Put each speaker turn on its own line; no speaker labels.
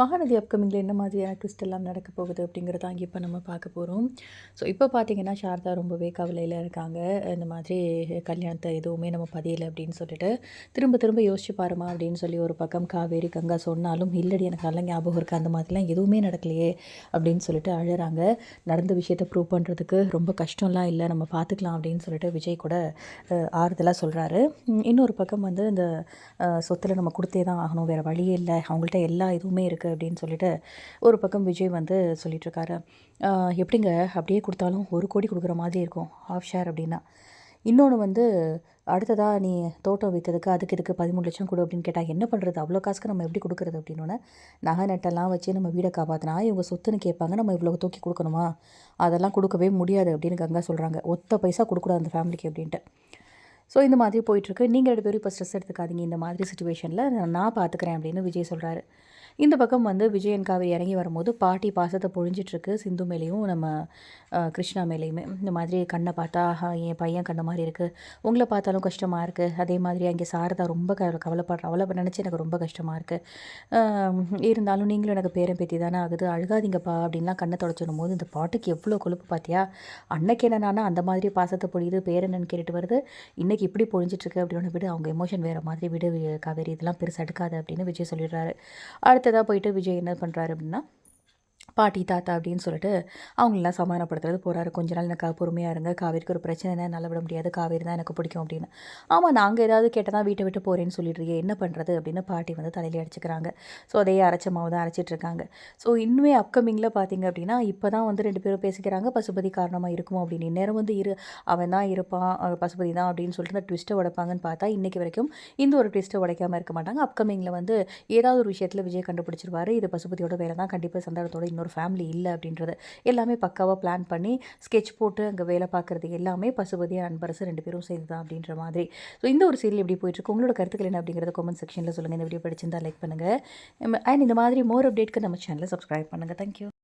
மகாநதி அப்கமிங்கில் என்ன மாதிரியான ட்விஸ்ட் எல்லாம் நடக்க போகுது அப்படிங்கிறதான் அங்கே இப்போ நம்ம பார்க்க போகிறோம் ஸோ இப்போ பார்த்தீங்கன்னா சாரதா ரொம்பவே கவலையில் இருக்காங்க. இந்த மாதிரி கல்யாணத்தை எதுவுமே நம்ம பதியலை அப்படின்னு சொல்லிட்டு திரும்ப திரும்ப யோசிச்சு பாருமா அப்படின்னு சொல்லி ஒரு பக்கம் காவேரி கங்கா சொன்னாலும் இல்லடி எனக்கு நல்ல ஞாபகம் இருக்குது அந்த மாதிரிலாம் எதுவுமே நடக்கலையே அப்படின்னு சொல்லிட்டு அழுறாங்க. நடந்த விஷயத்தை ப்ரூவ் பண்ணுறதுக்கு ரொம்ப கஷ்டம்லாம் இல்லை. நம்ம பார்த்துக்கலாம் அப்படின்னு சொல்லிட்டு விஜய் கூட ஆறுதலாக சொல்கிறாரு இன்னொரு பக்கம் வந்து இந்த சொத்தில் நம்ம கொடுத்தே தான் ஆகணும். வேறு வழியே இல்லை. அவங்கள்ட்ட எல்லா இதுவுமே இருக்குது அப்படின்னு சொல்லிட்டு ஒரு பக்கம் விஜய் வந்து சொல்லிகிட்ருக்காரு எப்படிங்க? அப்படியே கொடுத்தாலும் ஒரு கோடி கொடுக்குற மாதிரி இருக்கும் ஆஃப் ஷேர் அப்படின்னா. இன்னொன்று வந்து அடுத்ததாக நீ தோட்டம் விற்றதுக்கு அதுக்கு இதுக்கு பதிமூணு லட்சம் கொடு அப்படின்னு கேட்டால் என்ன பண்ணுறது அவ்வளோ காசுக்கு நம்ம எப்படி கொடுக்குறது? அப்படின்னோடனே நகை நட்டெல்லாம் வச்சு நம்ம வீடை காப்பாற்றினா இவங்க சொத்துன்னு கேட்பாங்க நம்ம இவ்வளோ தூக்கி கொடுக்கணுமா? அதெல்லாம் கொடுக்கவே முடியாது அப்படின்னு கங்கா சொல்கிறாங்க ஒத்த பைசா கொடுக்கூடாது அந்த ஃபேமிலிக்கு அப்படின்ட்டு. ஸோ இந்த மாதிரி போயிட்டுருக்கு. நீங்கள் ரெண்டு பேரும் இப்போ ஸ்ட்ரெஸ் எடுத்துக்காதீங்க. இந்த மாதிரி சுச்சுவேஷனில் நான் பார்த்துக்கிறேன் அப்படின்னு விஜய் சொல்கிறாரு இந்த பக்கம் வந்து விஜயன் காவேரி இறங்கி வரும்போது பாட்டி பாசத்தை பொழிஞ்சிட்ருக்கு சிந்து மேலேயும் நம்ம கிருஷ்ணா மேலேயுமே. இந்த மாதிரி கண்ணை பார்த்தா "ஆஹா, என் பையன் கண்ண மாதிரி இருக்குது உங்களை பார்த்தாலும் கஷ்டமாக இருக்குது அதே மாதிரி அங்கே சாரதா ரொம்ப க கவலைப்படுற அவளை நினச்சி எனக்கு ரொம்ப கஷ்டமாக இருக்குது இருந்தாலும் நீங்களும் எனக்கு பேரன் பேத்தி தானே ஆகுது. அழுகாதீங்கப்பா அப்படின்லாம் கண்ணை தொடச்சிடும் போது இந்த பாட்டுக்கு எவ்வளோ கொழுப்பு பார்த்தியா அன்னைக்கு என்னன்னா அந்த மாதிரி பாசத்தை பொழியுது பேரன்னு கேட்டுட்டு வருது. இன்னைக்கு இப்படி பொழிஞ்சிட்ருக்கு அப்படின்னு விட. அவங்க எமோஷன் வேறு மாதிரி விடு காவேரி இதெல்லாம் பெருசு எடுக்காது அப்படின்னு விஜய் சொல்லிடுறாரு. அடுத்ததாக போயிட்டு விஜய் என்ன பண்ணுறாரு அப்படின்னா பாட்டி தாத்தா அப்படின்னு சொல்லிட்டு அவங்களெல்லாம் சமாதானப்படுத்துறது போகிறாரு கொஞ்ச நாள் எனக்கு பொறுமையாக இருங்க. காவேரிக்கு ஒரு பிரச்சனை என்ன நல்ல விட முடியாது. காவேரி தான் எனக்கு பிடிக்கும் அப்படின்னு. ஆமாம் நாங்கள் ஏதாவது கேட்டால் வீட்டை விட்டு போகிறேன்னு சொல்லிடுறியே என்ன பண்ணுறது அப்படின்னு பாட்டி வந்து தலையில் அடிச்சுக்கிறாங்க. ஸோ அதையே அரைச்ச மாவு தான் அரைச்சிட்டு இருக்காங்க. ஸோ இன்னுமே அப்கமிங்கில் பார்த்தீங்க அப்படின்னா இப்போ தான் வந்து ரெண்டு பேரும் பேசிக்கிறாங்க. பசுபதி காரணமாக இருக்குமோ அப்படின்னு. நேரம் வந்து இரு. அவன் தான் இருப்பான். பசுபதி தான் அப்படின்னு சொல்லிட்டு அந்த ட்விஸ்ட்டை உடைப்பாங்கன்னு பார்த்தா இன்றைக்கி வரைக்கும் இந்த ஒரு ட்விஸ்ட்டை உடைக்காமல் இருக்க மாட்டாங்க. அப்கமிங்கில் வந்து ஏதாவது ஒரு விஷயத்தில் விஜய் கண்டுபிடிச்சிருவாரு. இது பசுபதியோட வேலை தான். கண்டிப்பாக சந்தானத்தோட இன்னொரு ஃபேமிலி இல்லை அப்படின்றது எல்லாமே பக்காவாக பிளான் பண்ணி ஸ்கெட்ச் போட்டு அங்கே வேலை பார்க்குறது எல்லாமே பசுபதி அன்பரசு ரெண்டு பேரும் சேர்ந்து தான் அப்படின்ற மாதிரி. ஸோ இந்த ஒரு சீரியல் எப்படி போயிட்டுருக்கு? உங்களோட கருத்துக்கள் என்ன அப்படிங்கிறத கமெண்ட் செக்ஷனில் சொல்லுங்கள் இந்த வீடியோ பிடிச்சிருந்தா லைக் பண்ணுங்கள் அண்ட் இந்த மாதிரி மோர் அப்டேட்க்கு நம்ம சேனலை சப்ஸ்கிரைப் பண்ணுங்கள் தேங்க்யூ